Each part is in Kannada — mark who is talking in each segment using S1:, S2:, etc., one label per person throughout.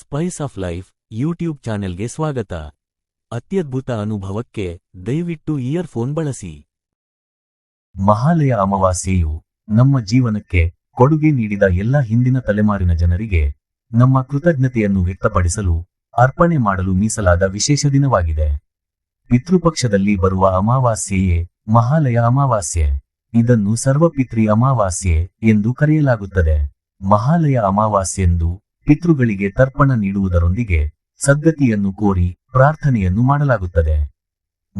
S1: ಸ್ಪೈಸ್ ಆಫ್ ಲೈಫ್ ಯೂಟ್ಯೂಬ್ ಚಾನೆಲ್ಗೆ ಸ್ವಾಗತ. ಅತ್ಯದ್ಭುತ ಅನುಭವಕ್ಕೆ ದಯವಿಟ್ಟು ಇಯರ್ಫೋನ್ ಬಳಸಿ.
S2: ಮಹಾಲಯ ಅಮಾವಾಸ್ಯೆಯು ನಮ್ಮ ಜೀವನಕ್ಕೆ ಕೊಡುಗೆ ನೀಡಿದ ಎಲ್ಲ ಹಿಂದಿನ ತಲೆಮಾರಿನ ಜನರಿಗೆ ನಮ್ಮ ಕೃತಜ್ಞತೆಯನ್ನು ವ್ಯಕ್ತಪಡಿಸಲು, ಅರ್ಪಣೆ ಮಾಡಲು ಮೀಸಲಾದ ವಿಶೇಷ ದಿನವಾಗಿದೆ. ಪಿತೃಪಕ್ಷದಲ್ಲಿ ಬರುವ ಅಮಾವಾಸ್ಯೆಯೇ ಮಹಾಲಯ ಅಮಾವಾಸ್ಯೆ. ಇದನ್ನು ಸರ್ವಪಿತ್ರಿ ಅಮಾವಾಸ್ಯೆ ಎಂದು ಕರೆಯಲಾಗುತ್ತದೆ. ಮಹಾಲಯ ಅಮಾವಾಸ್ಯೆಂದು ಪಿತೃಗಳಿಗೆ ತರ್ಪಣ ನೀಡುವುದರೊಂದಿಗೆ ಸದ್ಗತಿಯನ್ನು ಕೋರಿ ಪ್ರಾರ್ಥನೆಯನ್ನು ಮಾಡಲಾಗುತ್ತದೆ.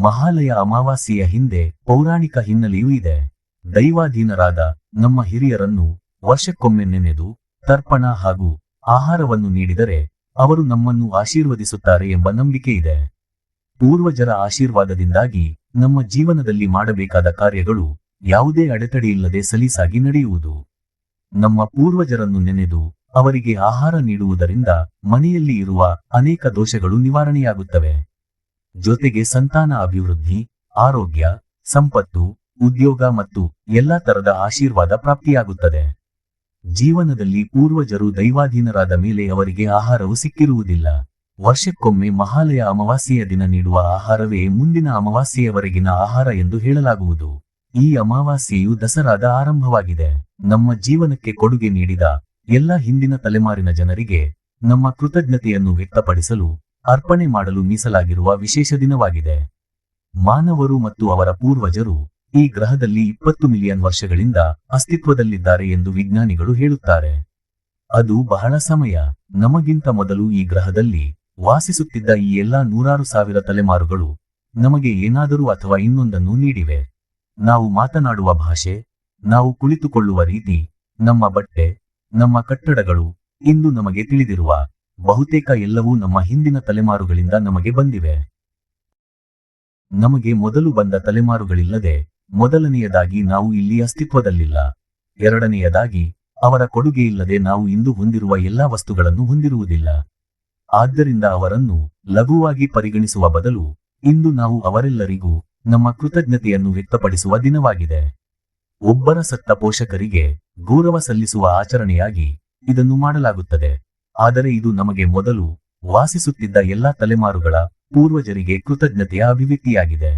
S2: ಮಹಾಲಯ ಅಮಾವಾಸ್ಯೆಯ ಹಿಂದೆ ಪೌರಾಣಿಕ ಹಿನ್ನೆಲೆಯೂ ಇದೆ. ದೈವಾಧೀನರಾದ ನಮ್ಮ ಹಿರಿಯರನ್ನು ವರ್ಷಕ್ಕೊಮ್ಮೆ ನೆನೆದು ತರ್ಪಣ ಹಾಗೂ ಆಹಾರವನ್ನು ನೀಡಿದರೆ ಅವರು ನಮ್ಮನ್ನು ಆಶೀರ್ವದಿಸುತ್ತಾರೆ ಎಂಬ ನಂಬಿಕೆ ಇದೆ. ಪೂರ್ವಜರ ಆಶೀರ್ವಾದದಿಂದಾಗಿ ನಮ್ಮ ಜೀವನದಲ್ಲಿ ಮಾಡಬೇಕಾದ ಕಾರ್ಯಗಳು ಯಾವುದೇ ಅಡೆತಡೆಯಿಲ್ಲದೆ ಸಲೀಸಾಗಿ ನಡೆಯುವುದು. ನಮ್ಮ ಪೂರ್ವಜರನ್ನು ನೆನೆದು ಅವರಿಗೆ ಆಹಾರ ನೀಡುವುದರಿಂದ ಮನೆಯಲ್ಲಿ ಇರುವ ಅನೇಕ ದೋಷಗಳು ನಿವಾರಣೆಯಾಗುತ್ತವೆ. ಜೊತೆಗೆ ಸಂತಾನ ಅಭಿವೃದ್ಧಿ, ಆರೋಗ್ಯ, ಸಂಪತ್ತು, ಉದ್ಯೋಗ ಮತ್ತು ಎಲ್ಲಾ ತರದ ಆಶೀರ್ವಾದ ಪ್ರಾಪ್ತಿಯಾಗುತ್ತದೆ. ಜೀವನದಲ್ಲಿ ಪೂರ್ವಜರು ದೈವಾಧೀನರಾದ ಮೇಲೆ ಅವರಿಗೆ ಆಹಾರವು ಸಿಕ್ಕಿರುವುದಿಲ್ಲ. ವರ್ಷಕ್ಕೊಮ್ಮೆ ಮಹಾಲಯ ಅಮಾವಾಸ್ಯೆಯ ದಿನ ನೀಡುವ ಆಹಾರವೇ ಮುಂದಿನ ಅಮಾವಾಸ್ಯೆಯವರೆಗಿನ ಆಹಾರ ಎಂದು ಹೇಳಲಾಗುವುದು. ಈ ಅಮಾವಾಸ್ಯೆಯು ದಸರಾದ ಆರಂಭವಾಗಿದೆ. ನಮ್ಮ ಜೀವನಕ್ಕೆ ಕೊಡುಗೆ ನೀಡಿದ ಎಲ್ಲ ಹಿಂದಿನ ತಲೆಮಾರಿನ ಜನರಿಗೆ ನಮ್ಮ ಕೃತಜ್ಞತೆಯನ್ನು ವ್ಯಕ್ತಪಡಿಸಲು ಅರ್ಪಣೆ ಮಾಡಲು ಮೀಸಲಾಗಿರುವ ವಿಶೇಷ ದಿನವಾಗಿದೆ. ಮಾನವರು ಮತ್ತು ಅವರ ಪೂರ್ವಜರು ಈ ಗ್ರಹದಲ್ಲಿ ಇಪ್ಪತ್ತು ಮಿಲಿಯನ್ ವರ್ಷಗಳಿಂದ ಅಸ್ತಿತ್ವದಲ್ಲಿದ್ದಾರೆ ಎಂದು ವಿಜ್ಞಾನಿಗಳು ಹೇಳುತ್ತಾರೆ. ಅದು ಬಹಳ ಸಮಯ, ನಮಗಿಂತ ಮೊದಲು ಈ ಗ್ರಹದಲ್ಲಿ ವಾಸಿಸುತ್ತಿದ್ದ ಈ ಎಲ್ಲಾ ನೂರಾರು ಸಾವಿರ ತಲೆಮಾರುಗಳು ನಮಗೆ ಏನಾದರೂ ಅಥವಾ ಇನ್ನೊಂದನ್ನು ನೀಡಿವೆ. ನಾವು ಮಾತನಾಡುವ ಭಾಷೆ, ನಾವು ಕುಳಿತುಕೊಳ್ಳುವ ರೀತಿ, ನಮ್ಮ ಬಟ್ಟೆ ನಮ್ಮ ಕಟ್ಟಡಗಳು ಇಂದು ನಮಗೆ ತಿಳಿದಿರುವ ಬಹುತೇಕ ಎಲ್ಲವೂ ನಮ್ಮ ಹಿಂದಿನ ತಲೆಮಾರುಗಳಿಂದ ನಮಗೆ ಬಂದಿವೆ. ನಮಗೆ ಮೊದಲು ಬಂದ ತಲೆಮಾರುಗಳಿಲ್ಲದೆ ಮೊದಲನೆಯದಾಗಿ ನಾವು ಇಲ್ಲಿ ಅಸ್ತಿತ್ವದಲ್ಲಿಲ್ಲ. ಎರಡನೆಯದಾಗಿ, ಅವರ ಕೊಡುಗೆ ಇಲ್ಲದೆ ನಾವು ಇಂದು ಹೊಂದಿರುವ ಎಲ್ಲಾ ವಸ್ತುಗಳನ್ನು ಹೊಂದಿರುವುದಿಲ್ಲ. ಆದ್ದರಿಂದ ಅವರನ್ನು ಲಘುವಾಗಿ ಪರಿಗಣಿಸುವ ಬದಲು ಇಂದು ನಾವು ಅವರೆಲ್ಲರಿಗೂ ನಮ್ಮ ಕೃತಜ್ಞತೆಯನ್ನು ವ್ಯಕ್ತಪಡಿಸುವ ದಿನವಾಗಿದೆ. ಒಬ್ಬರ ಸತ್ತ ಪೋಷಕರಿಗೆ ಗೌರವ ಸಲ್ಲಿಸುವ ಆಚರಣೆಯಾಗಿ ಇದನ್ನು ಮಾಡಲಾಗುತ್ತದೆ. ಆದರೆ ಇದು ನಮಗೆ ಮೊದಲು ವಾಸಿಸುತ್ತಿದ್ದ ಎಲ್ಲಾ ತಲೆಮಾರುಗಳ ಪೂರ್ವಜರಿಗೆ ಕೃತಜ್ಞತೆಯ ಅಭಿವ್ಯಕ್ತಿಯಾಗಿದೆ.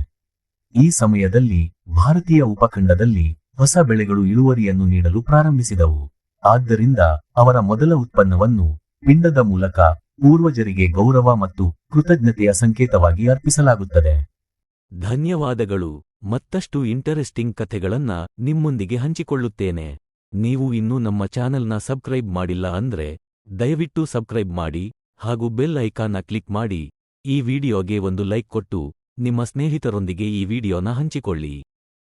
S2: ಈ ಸಮಯದಲ್ಲಿ ಭಾರತೀಯ ಉಪಖಂಡದಲ್ಲಿ ಹೊಸ ಬೆಳೆಗಳು ಇಳುವರಿಯನ್ನು ನೀಡಲು ಪ್ರಾರಂಭಿಸಿದವು. ಆದ್ದರಿಂದ ಅವರ ಮೊದಲ ಉತ್ಪನ್ನವನ್ನು ಪಿಂಡದ ಮೂಲಕ ಪೂರ್ವಜರಿಗೆ ಗೌರವ ಮತ್ತು ಕೃತಜ್ಞತೆಯ ಸಂಕೇತವಾಗಿ ಅರ್ಪಿಸಲಾಗುತ್ತದೆ.
S1: ಧನ್ಯವಾದಗಳು. ಮತ್ತಷ್ಟು ಇಂಟರೆಸ್ಟಿಂಗ್ ಕಥೆಗಳನ್ನ ನಿಮ್ಮೊಂದಿಗೆ ಹಂಚಿಕೊಳ್ಳುತ್ತೇನೆ. ನೀವು ಇನ್ನೂ ನಮ್ಮ ಚಾನೆಲ್ನ ಸಬ್ಸ್ಕ್ರೈಬ್ ಮಾಡಿಲ್ಲ ಅಂದ್ರೆ ದಯವಿಟ್ಟು ಸಬ್ಸ್ಕ್ರೈಬ್ ಮಾಡಿ ಹಾಗೂ ಬೆಲ್ ಐಕಾನ್ನ ಕ್ಲಿಕ್ ಮಾಡಿ. ಈ ವಿಡಿಯೋಗೆ ಒಂದು ಲೈಕ್ ಕೊಟ್ಟು ನಿಮ್ಮ ಸ್ನೇಹಿತರೊಂದಿಗೆ ಈ ವಿಡಿಯೋನ ಹಂಚಿಕೊಳ್ಳಿ.